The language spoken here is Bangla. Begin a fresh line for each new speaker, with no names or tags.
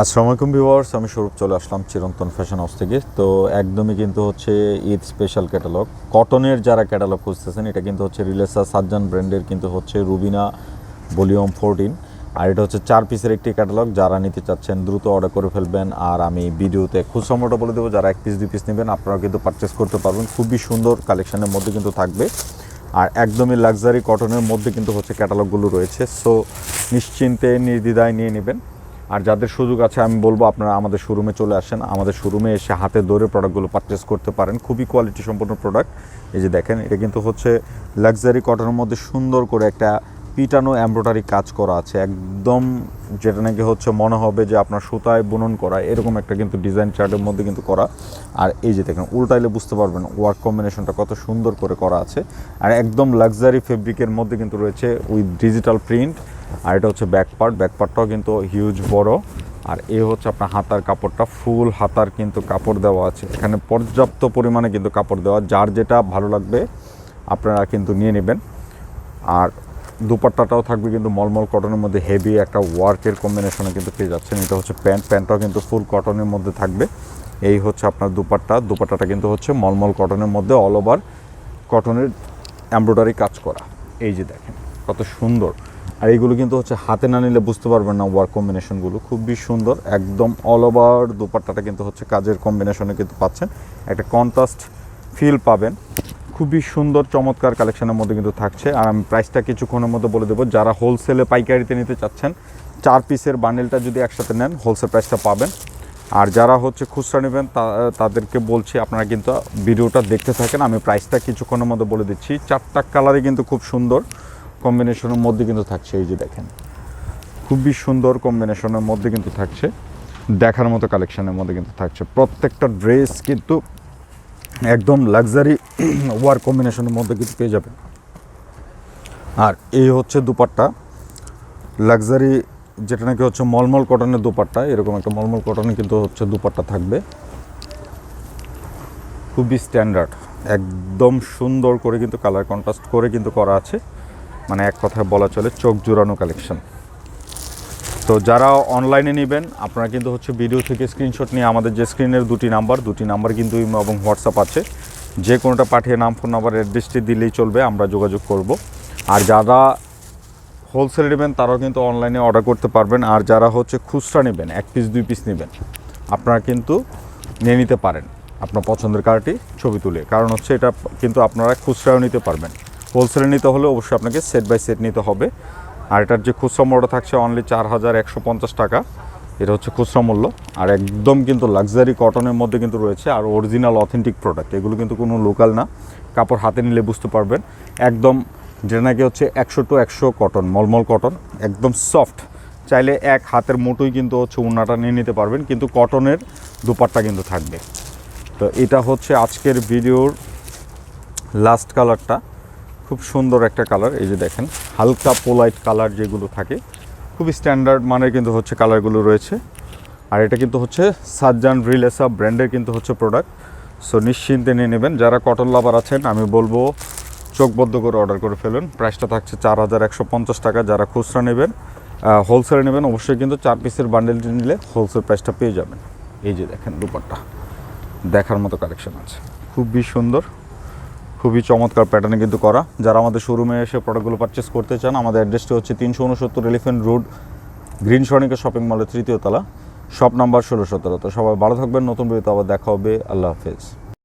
আসসালামু আলাইকুম ভিউয়ার্স, আমি স্বরূপ চলে আসলাম চিরন্তন ফ্যাশন হাউস থেকে। তো একদমই কিন্তু হচ্ছে ঈদ স্পেশাল ক্যাটালগ কটনের যারা ক্যাটালগ খুঁজতেছেন, এটা কিন্তু হচ্ছে রিলেসা সাজ্জান ব্র্যান্ডের কিন্তু হচ্ছে রুবিনা ভলিউম ফোরটিন আর এটা হচ্ছে চার পিসের একটি ক্যাটালগ যারা নিতে চাচ্ছেন দ্রুত অর্ডার করে ফেলবেন। আর আমি ভিডিওতে খুচরা মোটা বলে দেবো, যারা এক পিস দুই পিস নেবেন আপনারা কিন্তু পারচেস করতে পারবেন। খুবই সুন্দর কালেকশনের মধ্যে কিন্তু থাকবে। আর একদমই লাক্সারি কটনের মধ্যে কিন্তু হচ্ছে ক্যাটালগুলো রয়েছে। সো নিশ্চিন্তে, নির্দ্বিধায় নিয়ে নেবেন। আর যাদের সুযোগ আছে, আমি বলব আপনারা আমাদের শোরুমে চলে আসেন। আমাদের শোরুমে এসে হাতে ধরে প্রোডাক্টগুলো পারচেস করতে পারেন। খুবই কোয়ালিটি সম্পন্ন প্রোডাক্ট এই যে দেখেন, এটা কিন্তু হচ্ছে লাক্সারি কটনের মধ্যে সুন্দর করে একটা পিটানো এমব্রয়ডারি কাজ করা আছে। একদম যেটা নাকি হচ্ছে মনে হবে যে আপনার সুতায় বুনন করা, এরকম একটা কিন্তু ডিজাইন চার্টের মধ্যে কিন্তু করা। আর এই যে দেখেন, উল্টাইলে বুঝতে পারবেন ওয়ার্ক কম্বিনেশনটা কত সুন্দর করে করা আছে। আর একদম লাক্সারি ফেব্রিকের মধ্যে কিন্তু রয়েছে উইথ ডিজিটাল প্রিন্ট আর এটা হচ্ছে ব্যাক পার্ট ব্যাক পার্টটাও কিন্তু হিউজ বড়। আর এ হচ্ছে আপনার হাতার কাপড়টা ফুল হাতার কিন্তু কাপড় দেওয়া আছে। এখানে পর্যাপ্ত পরিমাণে কিন্তু কাপড় দেওয়া, যার যেটা ভালো লাগবে আপনারা কিন্তু নিয়ে নেবেন। আর দুপাট্টাটাও থাকবে কিন্তু মলমল কটনের মধ্যে হেভি একটা ওয়ার্কের কম্বিনেশনে কিন্তু পেয়ে যাচ্ছেন। এটা হচ্ছে প্যান্ট প্যান্টটাও কিন্তু ফুল কটনের মধ্যে থাকবে। এই হচ্ছে আপনার দুপাট্টা, দুপাট্টাটা কিন্তু হচ্ছে মলমল কটনের মধ্যে অল ওভার কটনের এমব্রয়ডারি কাজ করা। এই যে দেখেন, কত সুন্দর। আর এইগুলো কিন্তু হচ্ছে হাতে না নিলে বুঝতে পারবেন না ওয়ার্ক কম্বিনেশনগুলো খুবই সুন্দর, একদম অল ওভার দুপাট্টাটা কিন্তু হচ্ছে কাজের কম্বিনেশনে কিন্তু পাচ্ছেন। একটা কন্ট্রাস্ট ফিল পাবেন। খুবই সুন্দর, চমৎকার কালেকশনের মধ্যে কিন্তু থাকছে। আর আমি প্রাইসটা কিছুক্ষণের মধ্যে বলে দেবো, যারা হোলসেলে পাইকারিতে নিতে চাচ্ছেন, চার পিসের বান্ডেলটা যদি একসাথে নেন হোলসেল প্রাইসটা পাবেন। আর যারা হচ্ছে খুচরা নেবেন তাদেরকে বলছি আপনারা কিন্তু ভিডিওটা দেখতে থাকেন। আমি প্রাইসটা কিছুক্ষণের মধ্যে বলে দিচ্ছি। চারটা কালারই কিন্তু খুব সুন্দর। কম্বিনেশনের মধ্যে কিন্তু থাকছে এই যে দেখেন। খুবই সুন্দর কম্বিনেশনের মধ্যে কিন্তু থাকছে। দেখার মতো কালেকশনের মধ্যে কিন্তু থাকছে। প্রত্যেকটা ড্রেস কিন্তু একদম লাক্সারি ওয়ার কম্বিনেশনের মধ্যে কিন্তু পেয়ে যাবেন। আর এই হচ্ছে দুপাট্টা। লাক্সারি যেটা নাকি হচ্ছে মলমল কটনের দুপাট্টা, এরকম একটা মলমল কটনে কিন্তু হচ্ছে দুপাট্টা থাকবে। খুবই স্ট্যান্ডার্ড একদম সুন্দর করে কিন্তু কালার কন্ট্রাস্ট করে কিন্তু করা আছে। মানে এক কথায় বলা চলে চোখ জোড়ানো কালেকশন তো যারা অনলাইনে নেবেন, আপনারা কিন্তু হচ্ছে ভিডিও থেকে স্ক্রিনশট নিয়ে আমাদের যে স্ক্রিনের দুটি নাম্বার দুটি নাম্বার কিন্তু এবং হোয়াটসঅ্যাপ আছে। যে কোনোটা পাঠিয়ে নাম ফোন নাম্বার অ্যাড্রেসটি দিলেই চলবে, আমরা যোগাযোগ করব। আর যারা হোলসেল নেবেন, তারাও কিন্তু অনলাইনে অর্ডার করতে পারবেন। আর যারা হচ্ছে খুচরা নেবেন, এক পিস দুই পিস নেবেন, আপনারা কিন্তু নিয়ে নিতে পারেন। আপনার পছন্দের কারটি ছবি তুলে। কারণ হচ্ছে এটা কিন্তু আপনারা খুচরাও নিতে পারবেন। হোলসেলে নিতে হলে অবশ্যই আপনাকে সেট বাই সেট নিতে হবে। আর এটার যে খুচরা মূল্য থাকছে অনলি চার হাজার একশো পঞ্চাশ টাকা, এটা হচ্ছে খুচরা মূল্য। আর একদম কিন্তু লাক্সারি কটনের মধ্যে কিন্তু রয়েছে আর অরিজিনাল অথেন্টিক প্রোডাক্ট এগুলো কিন্তু কোনো লোকাল না, কাপড় হাতে নিলে বুঝতে পারবেন। একদম যেটা নাকি হচ্ছে একশো টু একশো কটন মলমল কটন একদম সফট চাইলে এক হাতের মুঠোই কিন্তু হচ্ছে উন্নাটা নিয়ে নিতে পারবেন, কিন্তু কটনের দুপাট্টা কিন্তু থাকবে। তো এটা হচ্ছে আজকের ভিডিওর লাস্ট কালারটা খুব সুন্দর একটা কালার এই যে দেখেন, হালকা পোলাইট কালার যেগুলো থাকে, খুবই স্ট্যান্ডার্ড মানের কিন্তু হচ্ছে কালারগুলো রয়েছে। আর এটা কিন্তু হচ্ছে সাজ্জান রিলেসা ব্র্যান্ডের কিন্তু হচ্ছে প্রোডাক্ট সো নিশ্চিন্তে নিয়ে নেবেন। যারা কটন লাভার আছেন, আমি বলব চোখবদ্ধ করে অর্ডার করে ফেলুন। প্রাইসটা থাকছে চার হাজার একশো পঞ্চাশ টাকা। যারা খুচরা নেবেন হোলসেলে নেবেন, অবশ্যই কিন্তু চার পিসের বান্ডেলটি নিলে হোলসেল প্রাইসটা পেয়ে যাবেন। এই যে দেখেন, দুপাট্টা দেখার মতো কালেকশন আছে। খুবই সুন্দর। খুবই চমৎকার প্যাটার্নে কিন্তু করা। যারা আমাদের শোরুমে এসে প্রোডাক্টগুলো পারচেস করতে চান, আমাদের অ্যাড্রেসটি হচ্ছে তিনশো উনসত্তর Elephant Road Green Sonika shopping মলের তৃতীয় তলা শপ নাম্বার ষোলো সতেরো। তো সবাই ভালো থাকবেন, নতুন বইতে আবার দেখা হবে। আল্লাহ হাফেজ।